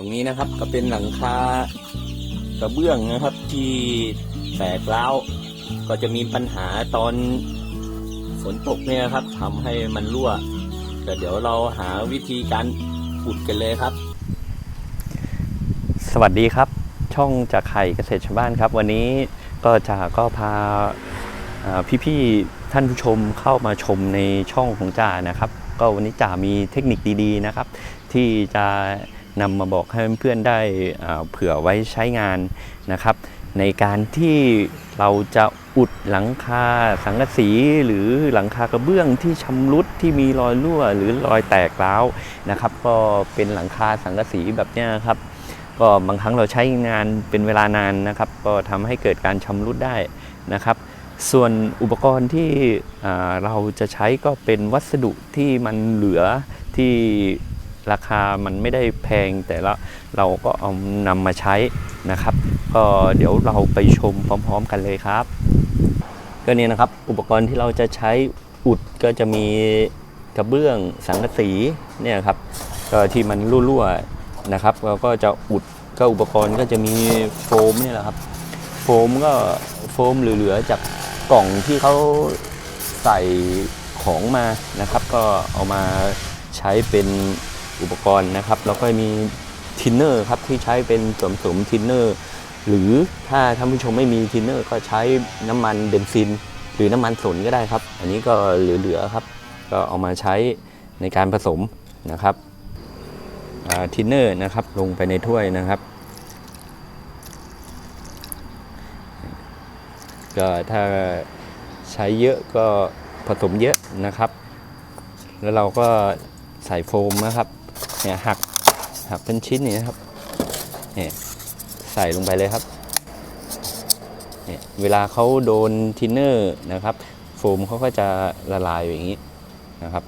ตรงนี้นะครับก็เป็นหลังคากระเบื้องนะครับที่แตกร้าวก็จะมีปัญหาตอนฝนตกเนี่ยครับทำให้มันรั่วก็เดี๋ยวเราหาวิธีการอุดกันเลยครับ สวัสดีครับ ช่องจากไข่เกษตรชาวบ้านครับ วันนี้ก็จะก็พาอ่าพี่ๆท่านผู้ชมเข้ามาชมในช่องของจ่านะครับ ก็วันนี้จ่ามีเทคนิคดีๆนะครับ ที่จะ นำมาบอกให้เพื่อนๆได้เผื่อไว้ใช้งานนะครับ ในการที่เราจะอุดหลังคาสังกะสีหรือหลังคากระเบื้องที่ชำรุดที่มีรอยรั่วหรือรอยแตกร้าวนะครับ ก็เป็นหลังคาสังกะสีแบบนี้ครับก็บางครั้งเราใช้งานเป็นเวลานานนะครับ ก็ทำให้เกิดการชำรุดได้นะครับ ส่วนอุปกรณ์ที่เราจะใช้ก็เป็นวัสดุที่มันเหลือที่ ราคามันไม่ได้แพงแต่ละเราก็เอานำมาใช้นะครับ ก็เดี๋ยวเราไปชมพร้อม ๆ กันเลยครับ ก็เนี่ยนะครับอุปกรณ์ที่เราจะใช้อุดก็จะมีกระเบื้องสังกะสีเนี่ยครับก็ที่มันรั่วๆนะครับเราก็จะอุดก็อุปกรณ์ก็จะมีโฟมนี่แหละครับ โฟมก็โฟมเหลือๆจากกล่องที่เขาใส่ของมานะครับ ก็เอามาใช้เป็น อุปกรณ์นะครับ แล้วก็มีทินเนอร์ครับที่ใช้เป็นส่วนผสมทินเนอร์ หรือถ้าท่านผู้ชมไม่มีทินเนอร์ก็ใช้น้ำมันเบนซิน หรือน้ำมันสนก็ได้ครับ อันนี้ก็เหลือๆครับ ก็เอามาใช้ในการผสมนะครับทินเนอร์นะครับลงไปในถ้วยนะครับก็ถ้าใช้เยอะก็ผสมเยอะนะครับ แล้วเราก็ใส่โฟมนะครับ เนี่ยหักหักเป็นชิ้นนี่นะครับเนี่ยใส่ลงไปเลยครับเนี่ยเวลาเขาโดนทินเนอร์นะครับ โฟมเขาก็จะละลายอย่างนี้นะครับ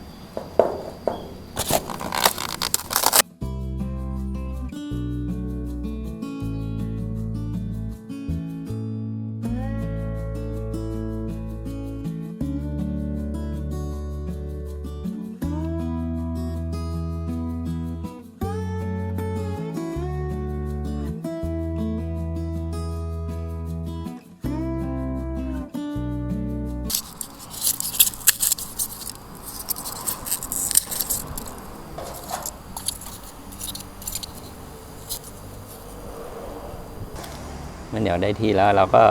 มันเดี๋ยวได้ที่แล้วเราก็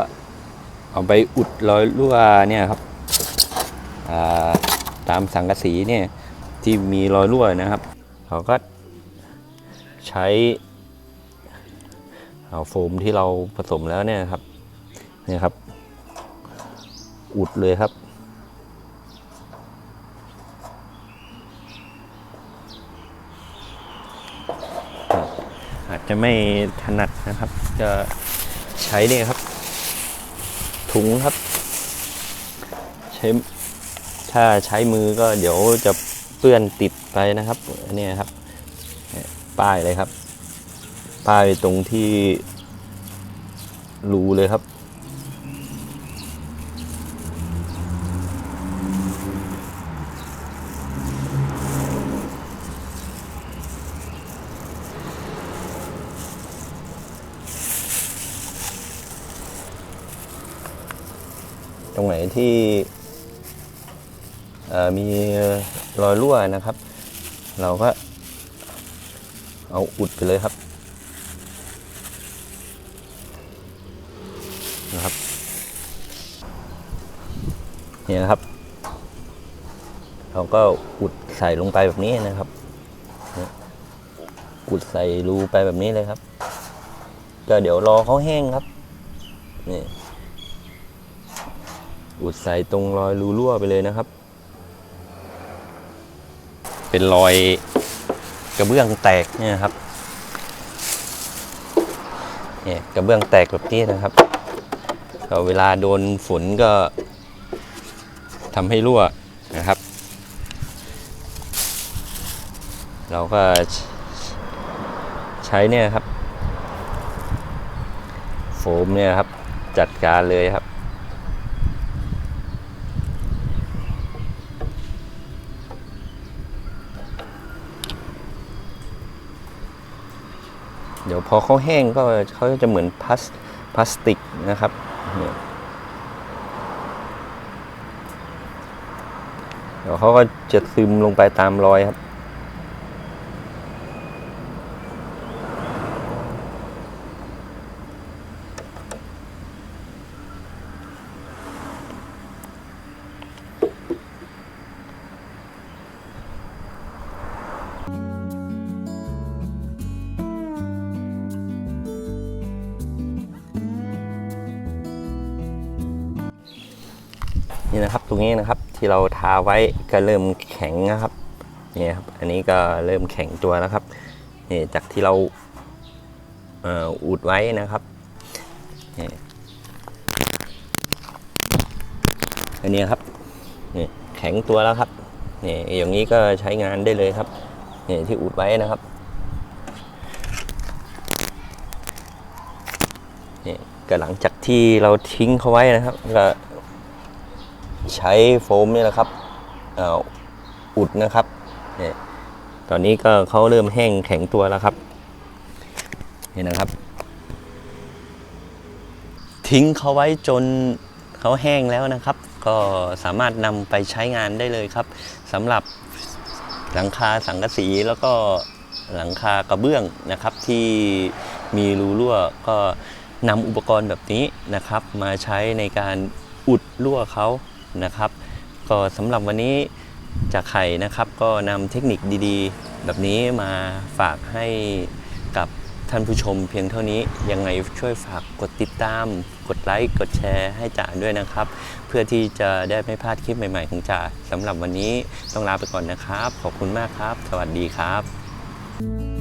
เอาไปอุดรอยรั่วเนี่ยครับาตามสังกะสีเนี่ยที่มีรอยรั่วนะครับ เราก็ใช้เอาโฟมที่เราผสมแล้วเนี่ยครับเนี่ยครับ อุดเลยครับ อาจจะไม่ถนัดนะครับจะ ใช้เนี่ยครับ ถุงครับ ใช้ถ้าใช้มือก็เดี๋ยวจะเปื้อนติดไปนะครับเนี่ยครับ ป้ายเลยครับ ป้ายตรงที่รูเลยครับ รงไหนที่มีรอยรั่วนะครับ เราก็เอาอุดไปเลยครับนะครับเนี่ยนะครับ เราก็อุดใส่ลงไปแบบนี้นะครับ อุดใส่รูไปแบบนี้เลยครับ ก็เดี๋ยวรอเขาแห้งครับนี่ อุดใส่ตรงรอยรูรั่วไปเลยนะครับ เป็นรอยกระเบื้องแตกเนี่ยครับเนี่ยกระเบื้องแตกแบบนี้นะครับก็เวลาโดนฝนก็ทำให้รั่วนะครับ เราก็ใช้เนี่ยครับ โฟมเนี่ยครับจัดการเลยครับ เดี๋ยวพอเขาแห้งก็เขาจะเหมือนพลาสพลาสติกนะครับเนี่ยเดี๋ยวเขาก็จะซึมลงไปตามรอยครับ นี่นะครับ ตรงนี้นะครับที่เราทาไว้ก็เริ่มแข็งนะครับนี่ครับอันนี้ก็เริ่มแข็งตัวแล้วครับนี่จากที่เราเอ,อุดไว้นะครับนี่อันนี้ครับนี่แข็งตัวแล้วครับนี่อย่างนี้ก็ใช้งานได้เลยครับนี่ที่อุดไว้นะครับนี่ก็หลังจากที่เราทิ้งเขาไว้นะครับก็ ใช้โฟมนี่แหละครับอ,อุดนะครับเนี่ยตอนนี้ก็เขาเริ่มแห้งแข็งตัวแล้วครับนี่นะครับ ทิ้งเขาไว้จนเขาแห้งแล้วนะครับ ก็สามารถนำไปใช้งานได้เลยครับสำหรับหลังคาสังกะสีแล้วก็หลังคากระเบื้องนะครับที่มีรูรั่วก็นำอุปกรณ์แบบนี้นะครับ มาใช้ในการอุดรั่วเขา นะครับ ก็สำหรับวันนี้จากไข่นะครับก็นำเทคนิคดีๆ แบบนี้มาฝากให้กับท่านผู้ชมเพียงเท่านี้ยังไงช่วยฝากกดติดตาม กดไลค์กดแชร์ให้จ่าด้วยนะครับ เพื่อที่จะได้ไม่พลาดคลิปใหม่ ๆ ของจ่าสำหรับวันนี้ต้องลาไปก่อนนะครับ ขอบคุณมากครับ สวัสดีครับ